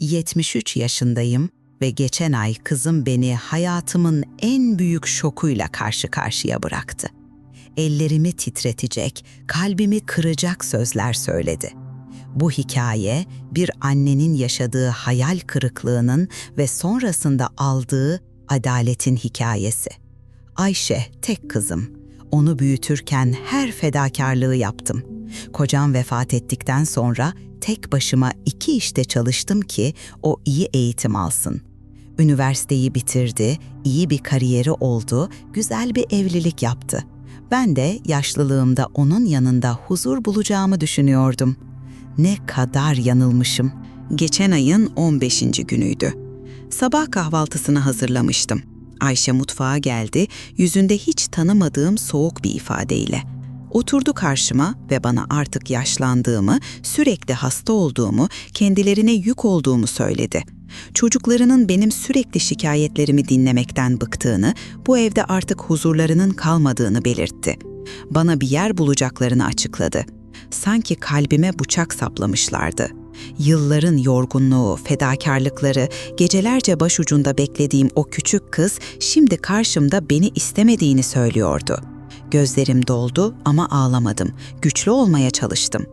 73 yaşındayım ve geçen ay kızım beni hayatımın en büyük şokuyla karşı karşıya bıraktı. Ellerimi titretecek, kalbimi kıracak sözler söyledi. Bu hikaye bir annenin yaşadığı hayal kırıklığının ve sonrasında aldığı adaletin hikayesi. Ayşe tek kızım. Onu büyütürken her fedakarlığı yaptım. Kocam vefat ettikten sonra tek başıma iki işte çalıştım ki o iyi eğitim alsın. Üniversiteyi bitirdi, iyi bir kariyeri oldu, güzel bir evlilik yaptı. Ben de yaşlılığımda onun yanında huzur bulacağımı düşünüyordum. Ne kadar yanılmışım. Geçen ayın 15. günüydü. Sabah kahvaltısını hazırlamıştım. Ayşe mutfağa geldi, yüzünde hiç tanımadığım soğuk bir ifadeyle. Oturdu karşıma ve bana artık yaşlandığımı, sürekli hasta olduğumu, kendilerine yük olduğumu söyledi. Çocuklarının benim sürekli şikayetlerimi dinlemekten bıktığını, bu evde artık huzurlarının kalmadığını belirtti. Bana bir yer bulacaklarını açıkladı. Sanki kalbime bıçak saplamışlardı. Yılların yorgunluğu, fedakarlıkları, gecelerce başucunda beklediğim o küçük kız şimdi karşımda beni istemediğini söylüyordu. Gözlerim doldu ama ağlamadım. Güçlü olmaya çalıştım.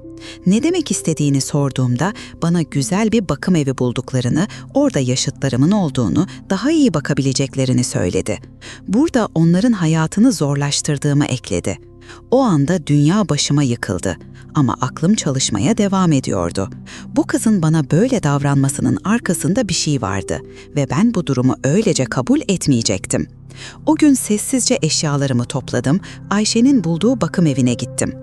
Ne demek istediğini sorduğumda bana güzel bir bakım evi bulduklarını, orada yaşıtlarımın olduğunu, daha iyi bakabileceklerini söyledi. Burada onların hayatını zorlaştırdığımı ekledi. O anda dünya başıma yıkıldı ama aklım çalışmaya devam ediyordu. Bu kızın bana böyle davranmasının arkasında bir şey vardı ve ben bu durumu öylece kabul etmeyecektim. O gün sessizce eşyalarımı topladım, Ayşe'nin bulduğu bakım evine gittim.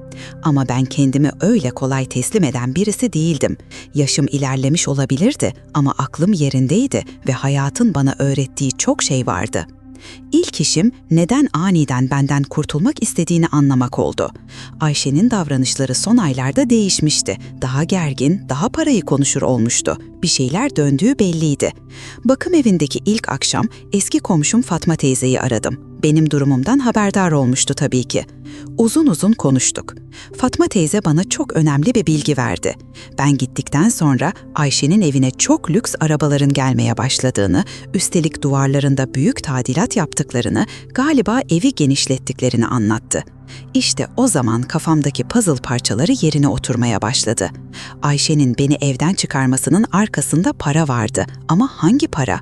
Ama ben kendimi öyle kolay teslim eden birisi değildim. Yaşım ilerlemiş olabilirdi ama aklım yerindeydi ve hayatın bana öğrettiği çok şey vardı.'' İlk işim neden aniden benden kurtulmak istediğini anlamak oldu. Ayşe'nin davranışları son aylarda değişmişti. Daha gergin, daha parayı konuşur olmuştu. Bir şeyler döndüğü belliydi. Bakım evindeki ilk akşam eski komşum Fatma teyzeyi aradım. Benim durumumdan haberdar olmuştu tabii ki. Uzun uzun konuştuk. Fatma teyze bana çok önemli bir bilgi verdi. Ben gittikten sonra Ayşe'nin evine çok lüks arabaların gelmeye başladığını, üstelik duvarlarında büyük tadilat yaptıklarını, galiba evi genişlettiklerini anlattı. İşte o zaman kafamdaki puzzle parçaları yerine oturmaya başladı. Ayşe'nin beni evden çıkarmasının arkasında para vardı ama hangi para?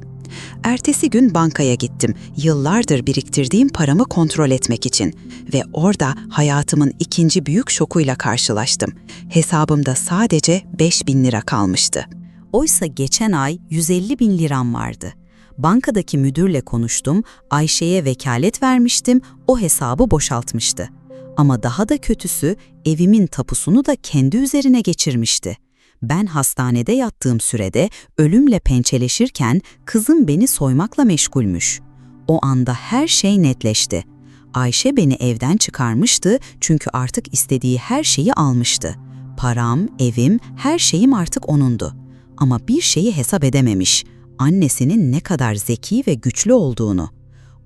Ertesi gün bankaya gittim. Yıllardır biriktirdiğim paramı kontrol etmek için ve orada hayatımın ikinci büyük şokuyla karşılaştım. Hesabımda sadece 5 bin lira kalmıştı. Oysa geçen ay 150 bin liram vardı. Bankadaki müdürle konuştum, Ayşe'ye vekalet vermiştim, o hesabı boşaltmıştı. Ama daha da kötüsü evimin tapusunu da kendi üzerine geçirmişti. Ben hastanede yattığım sürede ölümle pençeleşirken kızım beni soymakla meşgulmüş. O anda her şey netleşti. Ayşe beni evden çıkarmıştı çünkü artık istediği her şeyi almıştı. Param, evim, her şeyim artık onundu. Ama bir şeyi hesap edememiş. Annesinin ne kadar zeki ve güçlü olduğunu.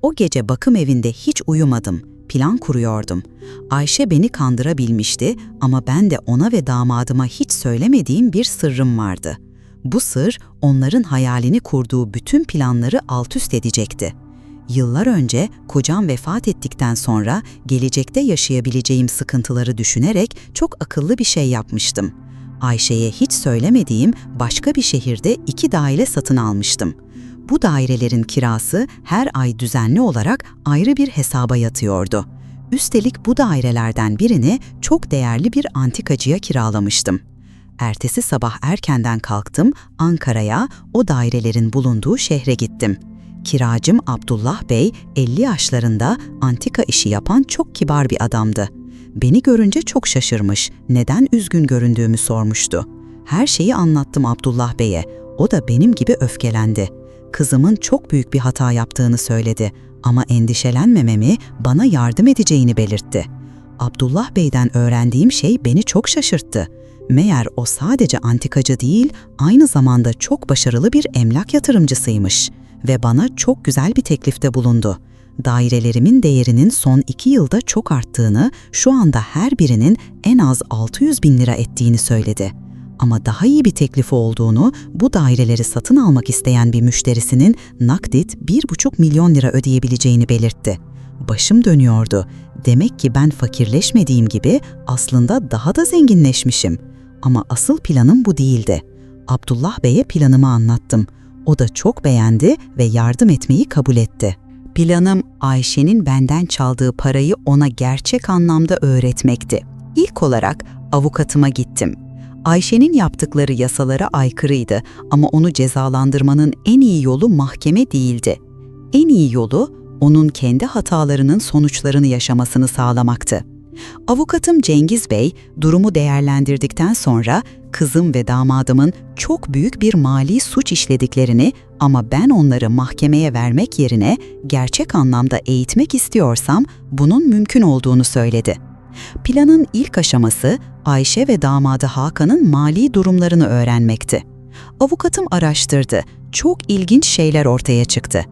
O gece bakım evinde hiç uyumadım plan kuruyordum. Ayşe beni kandırabilmişti ama ben de ona ve damadıma hiç söylemediğim bir sırrım vardı. Bu sır onların hayalini kurduğu bütün planları alt üst edecekti. Yıllar önce kocam vefat ettikten sonra gelecekte yaşayabileceğim sıkıntıları düşünerek çok akıllı bir şey yapmıştım. Ayşe'ye hiç söylemediğim başka bir şehirde iki daire satın almıştım.'' Bu dairelerin kirası her ay düzenli olarak ayrı bir hesaba yatıyordu. Üstelik bu dairelerden birini çok değerli bir antikacıya kiralamıştım. Ertesi sabah erkenden kalktım, Ankara'ya, o dairelerin bulunduğu şehre gittim. Kiracım Abdullah Bey, 50 yaşlarında antika işi yapan çok kibar bir adamdı. Beni görünce çok şaşırmış, neden üzgün göründüğümü sormuştu. Her şeyi anlattım Abdullah Bey'e. O da benim gibi öfkelendi kızımın çok büyük bir hata yaptığını söyledi ama endişelenmememi, bana yardım edeceğini belirtti. Abdullah Bey'den öğrendiğim şey beni çok şaşırttı. Meğer o sadece antikacı değil, aynı zamanda çok başarılı bir emlak yatırımcısıymış ve bana çok güzel bir teklifte bulundu. Dairelerimin değerinin son iki yılda çok arttığını, şu anda her birinin en az 600 bin lira ettiğini söyledi. Ama daha iyi bir teklifi olduğunu, bu daireleri satın almak isteyen bir müşterisinin nakdit 1,5 milyon lira ödeyebileceğini belirtti. Başım dönüyordu. Demek ki ben fakirleşmediğim gibi aslında daha da zenginleşmişim. Ama asıl planım bu değildi. Abdullah Bey'e planımı anlattım. O da çok beğendi ve yardım etmeyi kabul etti. Planım Ayşe'nin benden çaldığı parayı ona gerçek anlamda öğretmekti. İlk olarak avukatıma gittim. Ayşe'nin yaptıkları yasalara aykırıydı ama onu cezalandırmanın en iyi yolu mahkeme değildi. En iyi yolu onun kendi hatalarının sonuçlarını yaşamasını sağlamaktı. Avukatım Cengiz Bey durumu değerlendirdikten sonra kızım ve damadımın çok büyük bir mali suç işlediklerini ama ben onları mahkemeye vermek yerine gerçek anlamda eğitmek istiyorsam bunun mümkün olduğunu söyledi. Planın ilk aşaması Ayşe ve damadı Hakan'ın mali durumlarını öğrenmekti. Avukatım araştırdı. Çok ilginç şeyler ortaya çıktı.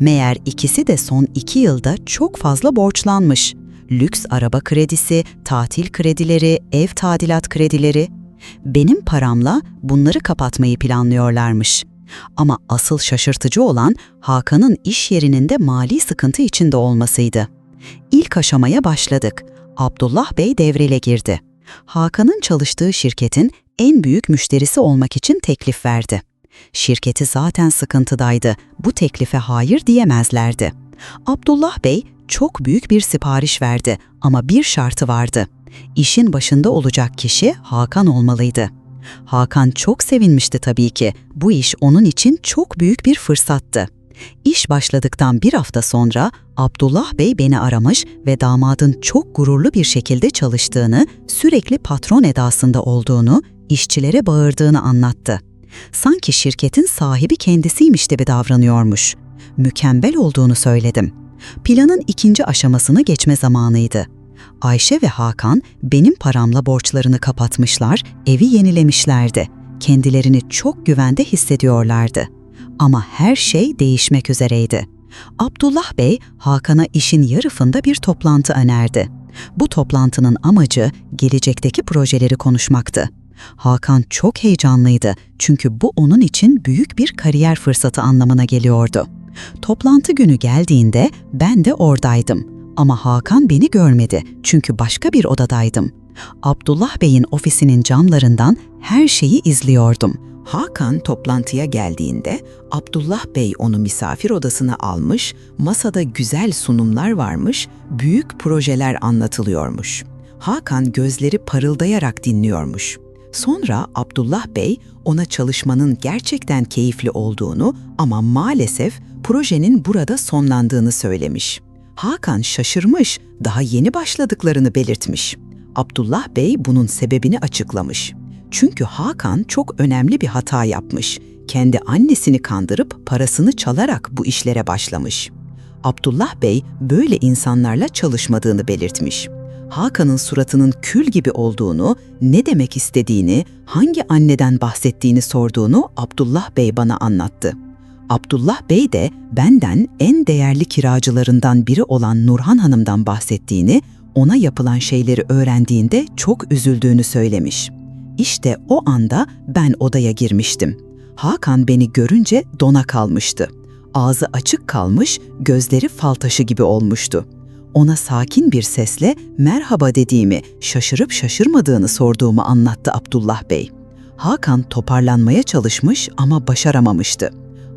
Meğer ikisi de son iki yılda çok fazla borçlanmış. Lüks araba kredisi, tatil kredileri, ev tadilat kredileri. Benim paramla bunları kapatmayı planlıyorlarmış. Ama asıl şaşırtıcı olan Hakan'ın iş yerinin de mali sıkıntı içinde olmasıydı. İlk aşamaya başladık. Abdullah Bey devrele girdi. Hakan'ın çalıştığı şirketin en büyük müşterisi olmak için teklif verdi. Şirketi zaten sıkıntıdaydı. Bu teklife hayır diyemezlerdi. Abdullah Bey çok büyük bir sipariş verdi ama bir şartı vardı. İşin başında olacak kişi Hakan olmalıydı. Hakan çok sevinmişti tabii ki. Bu iş onun için çok büyük bir fırsattı. İş başladıktan bir hafta sonra Abdullah Bey beni aramış ve damadın çok gururlu bir şekilde çalıştığını, sürekli patron edasında olduğunu, işçilere bağırdığını anlattı. Sanki şirketin sahibi kendisiymiş gibi davranıyormuş. Mükemmel olduğunu söyledim. Planın ikinci aşamasına geçme zamanıydı. Ayşe ve Hakan benim paramla borçlarını kapatmışlar, evi yenilemişlerdi. Kendilerini çok güvende hissediyorlardı. Ama her şey değişmek üzereydi. Abdullah Bey, Hakan'a işin yarıfında bir toplantı önerdi. Bu toplantının amacı gelecekteki projeleri konuşmaktı. Hakan çok heyecanlıydı çünkü bu onun için büyük bir kariyer fırsatı anlamına geliyordu. Toplantı günü geldiğinde ben de oradaydım ama Hakan beni görmedi çünkü başka bir odadaydım. Abdullah Bey'in ofisinin camlarından her şeyi izliyordum. Hakan toplantıya geldiğinde Abdullah Bey onu misafir odasına almış, masada güzel sunumlar varmış, büyük projeler anlatılıyormuş. Hakan gözleri parıldayarak dinliyormuş. Sonra Abdullah Bey ona çalışmanın gerçekten keyifli olduğunu ama maalesef projenin burada sonlandığını söylemiş. Hakan şaşırmış, daha yeni başladıklarını belirtmiş. Abdullah Bey bunun sebebini açıklamış. Çünkü Hakan çok önemli bir hata yapmış. Kendi annesini kandırıp parasını çalarak bu işlere başlamış. Abdullah Bey böyle insanlarla çalışmadığını belirtmiş. Hakan'ın suratının kül gibi olduğunu, ne demek istediğini, hangi anneden bahsettiğini sorduğunu Abdullah Bey bana anlattı. Abdullah Bey de benden en değerli kiracılarından biri olan Nurhan Hanım'dan bahsettiğini, ona yapılan şeyleri öğrendiğinde çok üzüldüğünü söylemiş. İşte o anda ben odaya girmiştim. Hakan beni görünce dona kalmıştı. Ağzı açık kalmış, gözleri fal taşı gibi olmuştu. Ona sakin bir sesle merhaba dediğimi, şaşırıp şaşırmadığını sorduğumu anlattı Abdullah Bey. Hakan toparlanmaya çalışmış ama başaramamıştı.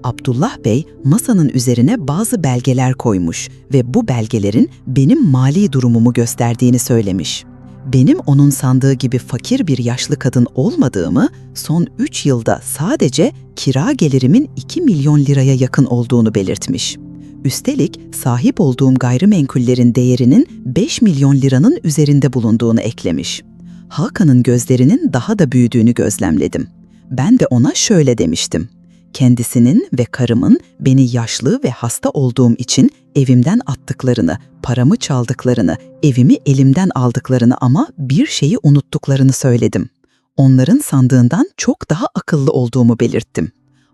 Abdullah Bey masanın üzerine bazı belgeler koymuş ve bu belgelerin benim mali durumumu gösterdiğini söylemiş. Benim onun sandığı gibi fakir bir yaşlı kadın olmadığımı, son 3 yılda sadece kira gelirimin 2 milyon liraya yakın olduğunu belirtmiş. Üstelik sahip olduğum gayrimenkullerin değerinin 5 milyon liranın üzerinde bulunduğunu eklemiş. Hakan'ın gözlerinin daha da büyüdüğünü gözlemledim. Ben de ona şöyle demiştim kendisinin ve karımın beni yaşlı ve hasta olduğum için evimden attıklarını, paramı çaldıklarını, evimi elimden aldıklarını ama bir şeyi unuttuklarını söyledim. Onların sandığından çok daha akıllı olduğumu belirttim.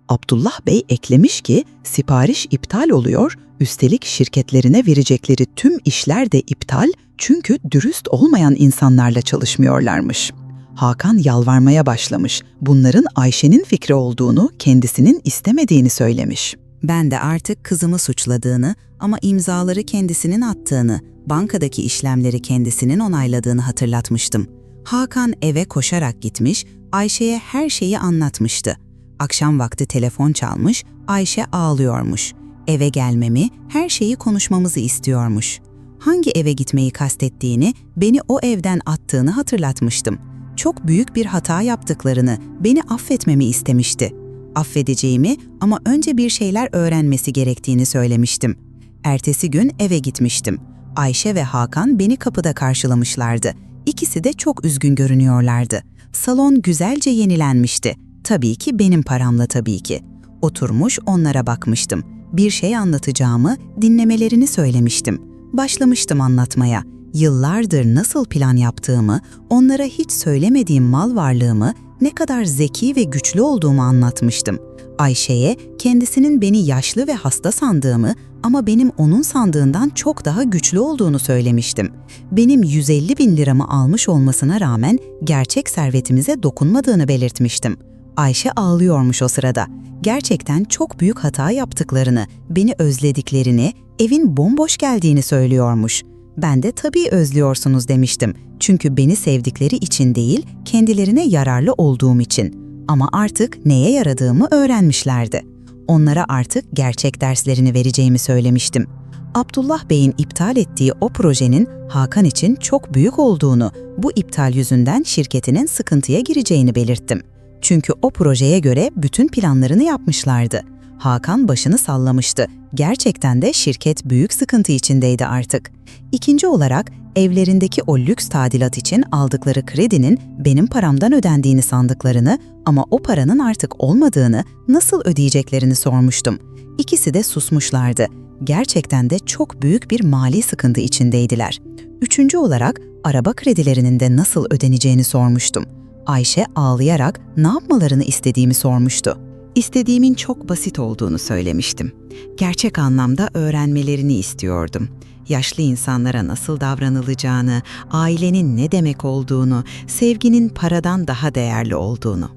Abdullah Bey eklemiş ki sipariş iptal oluyor, üstelik şirketlerine verecekleri tüm işler de iptal çünkü dürüst olmayan insanlarla çalışmıyorlarmış. Hakan yalvarmaya başlamış. Bunların Ayşe'nin fikri olduğunu, kendisinin istemediğini söylemiş. Ben de artık kızımı suçladığını ama imzaları kendisinin attığını, bankadaki işlemleri kendisinin onayladığını hatırlatmıştım. Hakan eve koşarak gitmiş, Ayşe'ye her şeyi anlatmıştı. Akşam vakti telefon çalmış, Ayşe ağlıyormuş. Eve gelmemi, her şeyi konuşmamızı istiyormuş. Hangi eve gitmeyi kastettiğini, beni o evden attığını hatırlatmıştım. Çok büyük bir hata yaptıklarını, beni affetmemi istemişti affedeceğimi ama önce bir şeyler öğrenmesi gerektiğini söylemiştim. Ertesi gün eve gitmiştim. Ayşe ve Hakan beni kapıda karşılamışlardı. İkisi de çok üzgün görünüyorlardı. Salon güzelce yenilenmişti. Tabii ki benim paramla tabii ki. Oturmuş onlara bakmıştım. Bir şey anlatacağımı, dinlemelerini söylemiştim. Başlamıştım anlatmaya. Yıllardır nasıl plan yaptığımı, onlara hiç söylemediğim mal varlığımı, ne kadar zeki ve güçlü olduğumu anlatmıştım. Ayşe'ye kendisinin beni yaşlı ve hasta sandığımı ama benim onun sandığından çok daha güçlü olduğunu söylemiştim. Benim 150 bin liramı almış olmasına rağmen gerçek servetimize dokunmadığını belirtmiştim. Ayşe ağlıyormuş o sırada. Gerçekten çok büyük hata yaptıklarını, beni özlediklerini, evin bomboş geldiğini söylüyormuş. Ben de tabii özlüyorsunuz demiştim. Çünkü beni sevdikleri için değil, kendilerine yararlı olduğum için. Ama artık neye yaradığımı öğrenmişlerdi. Onlara artık gerçek derslerini vereceğimi söylemiştim. Abdullah Bey'in iptal ettiği o projenin Hakan için çok büyük olduğunu, bu iptal yüzünden şirketinin sıkıntıya gireceğini belirttim. Çünkü o projeye göre bütün planlarını yapmışlardı. Hakan başını sallamıştı. Gerçekten de şirket büyük sıkıntı içindeydi artık. İkinci olarak evlerindeki o lüks tadilat için aldıkları kredinin benim paramdan ödendiğini sandıklarını ama o paranın artık olmadığını, nasıl ödeyeceklerini sormuştum. İkisi de susmuşlardı. Gerçekten de çok büyük bir mali sıkıntı içindeydiler. Üçüncü olarak araba kredilerinin de nasıl ödeneceğini sormuştum. Ayşe ağlayarak ne yapmalarını istediğimi sormuştu. İstediğimin çok basit olduğunu söylemiştim. Gerçek anlamda öğrenmelerini istiyordum. Yaşlı insanlara nasıl davranılacağını, ailenin ne demek olduğunu, sevginin paradan daha değerli olduğunu.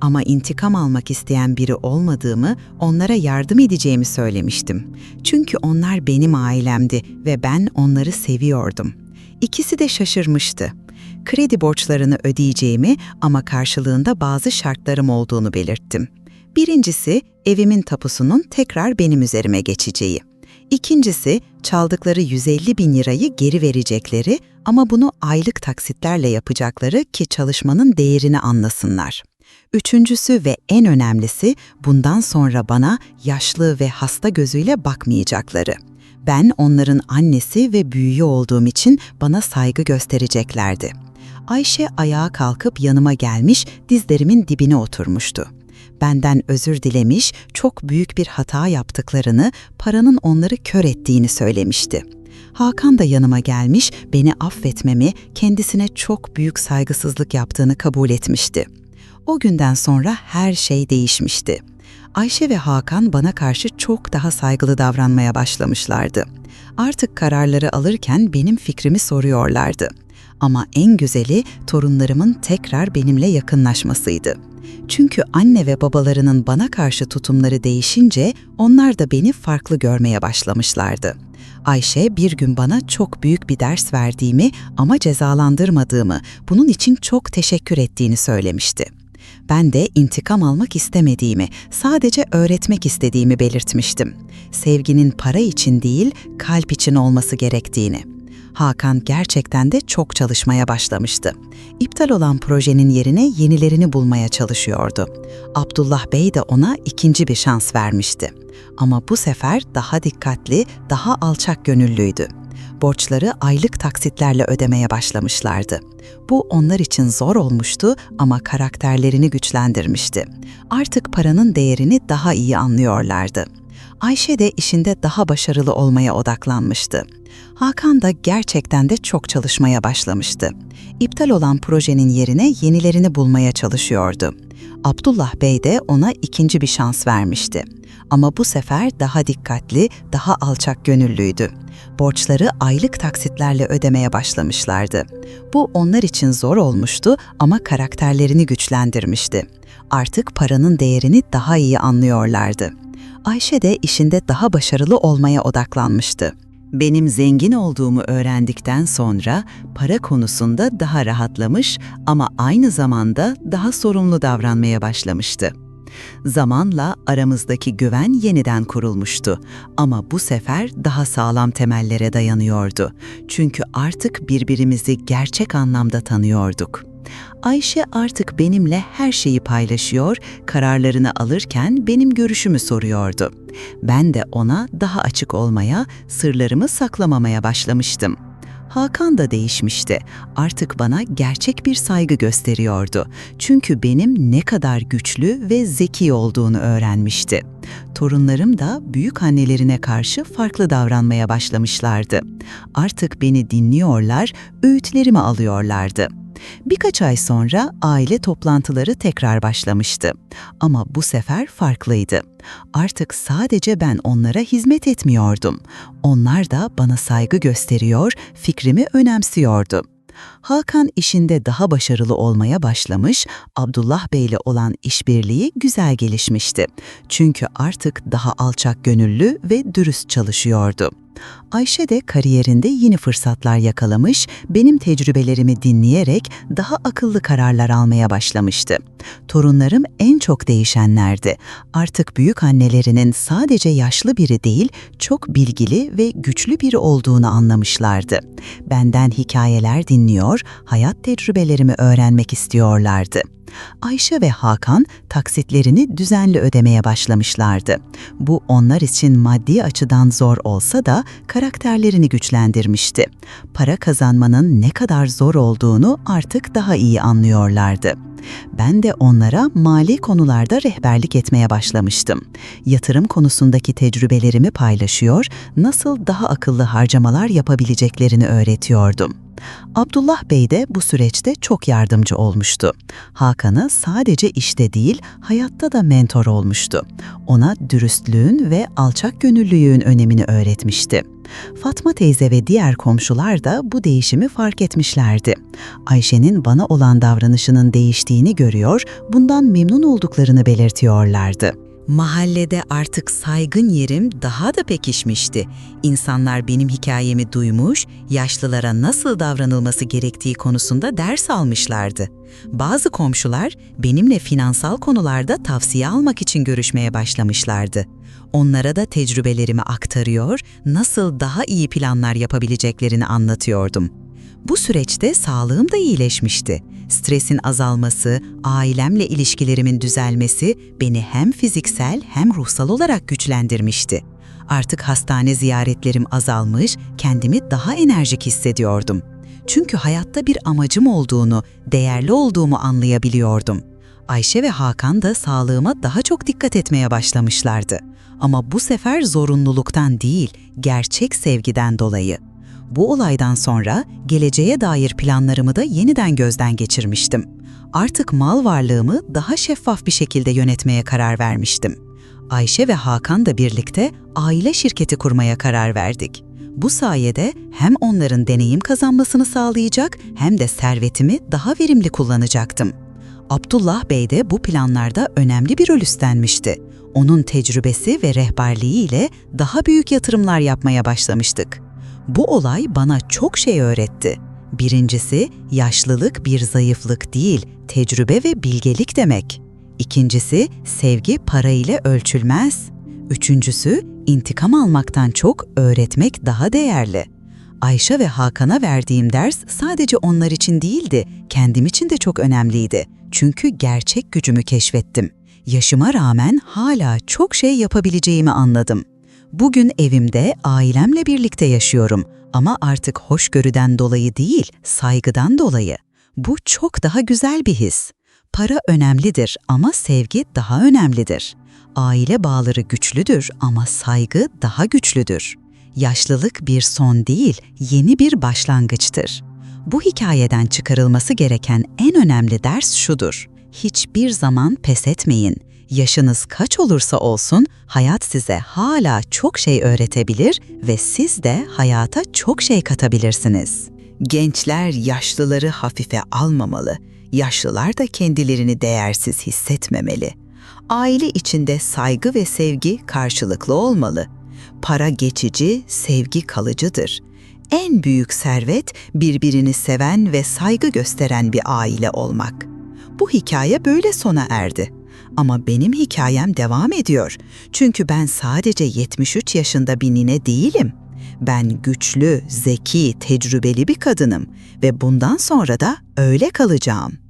Ama intikam almak isteyen biri olmadığımı, onlara yardım edeceğimi söylemiştim. Çünkü onlar benim ailemdi ve ben onları seviyordum. İkisi de şaşırmıştı. Kredi borçlarını ödeyeceğimi ama karşılığında bazı şartlarım olduğunu belirttim. Birincisi, evimin tapusunun tekrar benim üzerime geçeceği. İkincisi, çaldıkları 150 bin lirayı geri verecekleri ama bunu aylık taksitlerle yapacakları ki çalışmanın değerini anlasınlar. Üçüncüsü ve en önemlisi bundan sonra bana yaşlı ve hasta gözüyle bakmayacakları. Ben onların annesi ve büyüğü olduğum için bana saygı göstereceklerdi. Ayşe ayağa kalkıp yanıma gelmiş, dizlerimin dibine oturmuştu benden özür dilemiş, çok büyük bir hata yaptıklarını, paranın onları kör ettiğini söylemişti. Hakan da yanıma gelmiş, beni affetmemi, kendisine çok büyük saygısızlık yaptığını kabul etmişti. O günden sonra her şey değişmişti. Ayşe ve Hakan bana karşı çok daha saygılı davranmaya başlamışlardı. Artık kararları alırken benim fikrimi soruyorlardı. Ama en güzeli torunlarımın tekrar benimle yakınlaşmasıydı. Çünkü anne ve babalarının bana karşı tutumları değişince onlar da beni farklı görmeye başlamışlardı. Ayşe bir gün bana çok büyük bir ders verdiğimi ama cezalandırmadığımı, bunun için çok teşekkür ettiğini söylemişti. Ben de intikam almak istemediğimi, sadece öğretmek istediğimi belirtmiştim. Sevginin para için değil, kalp için olması gerektiğini. Hakan gerçekten de çok çalışmaya başlamıştı. İptal olan projenin yerine yenilerini bulmaya çalışıyordu. Abdullah Bey de ona ikinci bir şans vermişti. Ama bu sefer daha dikkatli, daha alçak gönüllüydü. Borçları aylık taksitlerle ödemeye başlamışlardı. Bu onlar için zor olmuştu ama karakterlerini güçlendirmişti. Artık paranın değerini daha iyi anlıyorlardı. Ayşe de işinde daha başarılı olmaya odaklanmıştı. Hakan da gerçekten de çok çalışmaya başlamıştı. İptal olan projenin yerine yenilerini bulmaya çalışıyordu. Abdullah Bey de ona ikinci bir şans vermişti. Ama bu sefer daha dikkatli, daha alçak gönüllüydü. Borçları aylık taksitlerle ödemeye başlamışlardı. Bu onlar için zor olmuştu ama karakterlerini güçlendirmişti. Artık paranın değerini daha iyi anlıyorlardı. Ayşe de işinde daha başarılı olmaya odaklanmıştı. Benim zengin olduğumu öğrendikten sonra para konusunda daha rahatlamış ama aynı zamanda daha sorumlu davranmaya başlamıştı. Zamanla aramızdaki güven yeniden kurulmuştu ama bu sefer daha sağlam temellere dayanıyordu. Çünkü artık birbirimizi gerçek anlamda tanıyorduk. Ayşe artık benimle her şeyi paylaşıyor, kararlarını alırken benim görüşümü soruyordu. Ben de ona daha açık olmaya, sırlarımı saklamamaya başlamıştım. Hakan da değişmişti. Artık bana gerçek bir saygı gösteriyordu. Çünkü benim ne kadar güçlü ve zeki olduğunu öğrenmişti. Torunlarım da büyük annelerine karşı farklı davranmaya başlamışlardı. Artık beni dinliyorlar, öğütlerimi alıyorlardı. Birkaç ay sonra aile toplantıları tekrar başlamıştı. Ama bu sefer farklıydı. Artık sadece ben onlara hizmet etmiyordum. Onlar da bana saygı gösteriyor, fikrimi önemsiyordu. Hakan işinde daha başarılı olmaya başlamış, Abdullah Bey ile olan işbirliği güzel gelişmişti. Çünkü artık daha alçak gönüllü ve dürüst çalışıyordu. Ayşe de kariyerinde yeni fırsatlar yakalamış, benim tecrübelerimi dinleyerek daha akıllı kararlar almaya başlamıştı. Torunlarım en çok değişenlerdi. Artık büyük annelerinin sadece yaşlı biri değil, çok bilgili ve güçlü biri olduğunu anlamışlardı. Benden hikayeler dinliyor, hayat tecrübelerimi öğrenmek istiyorlardı. Ayşe ve Hakan taksitlerini düzenli ödemeye başlamışlardı. Bu onlar için maddi açıdan zor olsa da karakterlerini güçlendirmişti. Para kazanmanın ne kadar zor olduğunu artık daha iyi anlıyorlardı. Ben de onlara mali konularda rehberlik etmeye başlamıştım. Yatırım konusundaki tecrübelerimi paylaşıyor, nasıl daha akıllı harcamalar yapabileceklerini öğretiyordum. Abdullah Bey de bu süreçte çok yardımcı olmuştu. Hakan'a sadece işte değil, hayatta da mentor olmuştu. Ona dürüstlüğün ve alçak gönüllülüğün önemini öğretmişti. Fatma teyze ve diğer komşular da bu değişimi fark etmişlerdi. Ayşe'nin bana olan davranışının değiştiğini görüyor, bundan memnun olduklarını belirtiyorlardı. Mahallede artık saygın yerim daha da pekişmişti. İnsanlar benim hikayemi duymuş, yaşlılara nasıl davranılması gerektiği konusunda ders almışlardı. Bazı komşular benimle finansal konularda tavsiye almak için görüşmeye başlamışlardı. Onlara da tecrübelerimi aktarıyor, nasıl daha iyi planlar yapabileceklerini anlatıyordum. Bu süreçte sağlığım da iyileşmişti. Stresin azalması, ailemle ilişkilerimin düzelmesi beni hem fiziksel hem ruhsal olarak güçlendirmişti. Artık hastane ziyaretlerim azalmış, kendimi daha enerjik hissediyordum. Çünkü hayatta bir amacım olduğunu, değerli olduğumu anlayabiliyordum. Ayşe ve Hakan da sağlığıma daha çok dikkat etmeye başlamışlardı. Ama bu sefer zorunluluktan değil, gerçek sevgiden dolayı. Bu olaydan sonra geleceğe dair planlarımı da yeniden gözden geçirmiştim. Artık mal varlığımı daha şeffaf bir şekilde yönetmeye karar vermiştim. Ayşe ve Hakan da birlikte aile şirketi kurmaya karar verdik. Bu sayede hem onların deneyim kazanmasını sağlayacak hem de servetimi daha verimli kullanacaktım. Abdullah Bey de bu planlarda önemli bir rol üstlenmişti. Onun tecrübesi ve rehberliğiyle daha büyük yatırımlar yapmaya başlamıştık. Bu olay bana çok şey öğretti. Birincisi, yaşlılık bir zayıflık değil, tecrübe ve bilgelik demek. İkincisi, sevgi para ile ölçülmez. Üçüncüsü, intikam almaktan çok öğretmek daha değerli. Ayşe ve Hakan'a verdiğim ders sadece onlar için değildi, kendim için de çok önemliydi. Çünkü gerçek gücümü keşfettim. Yaşıma rağmen hala çok şey yapabileceğimi anladım. Bugün evimde ailemle birlikte yaşıyorum ama artık hoşgörüden dolayı değil, saygıdan dolayı. Bu çok daha güzel bir his. Para önemlidir ama sevgi daha önemlidir. Aile bağları güçlüdür ama saygı daha güçlüdür. Yaşlılık bir son değil, yeni bir başlangıçtır. Bu hikayeden çıkarılması gereken en önemli ders şudur. Hiçbir zaman pes etmeyin. Yaşınız kaç olursa olsun hayat size hala çok şey öğretebilir ve siz de hayata çok şey katabilirsiniz. Gençler yaşlıları hafife almamalı. Yaşlılar da kendilerini değersiz hissetmemeli. Aile içinde saygı ve sevgi karşılıklı olmalı. Para geçici, sevgi kalıcıdır. En büyük servet birbirini seven ve saygı gösteren bir aile olmak. Bu hikaye böyle sona erdi. Ama benim hikayem devam ediyor. Çünkü ben sadece 73 yaşında bir nine değilim. Ben güçlü, zeki, tecrübeli bir kadınım ve bundan sonra da öyle kalacağım.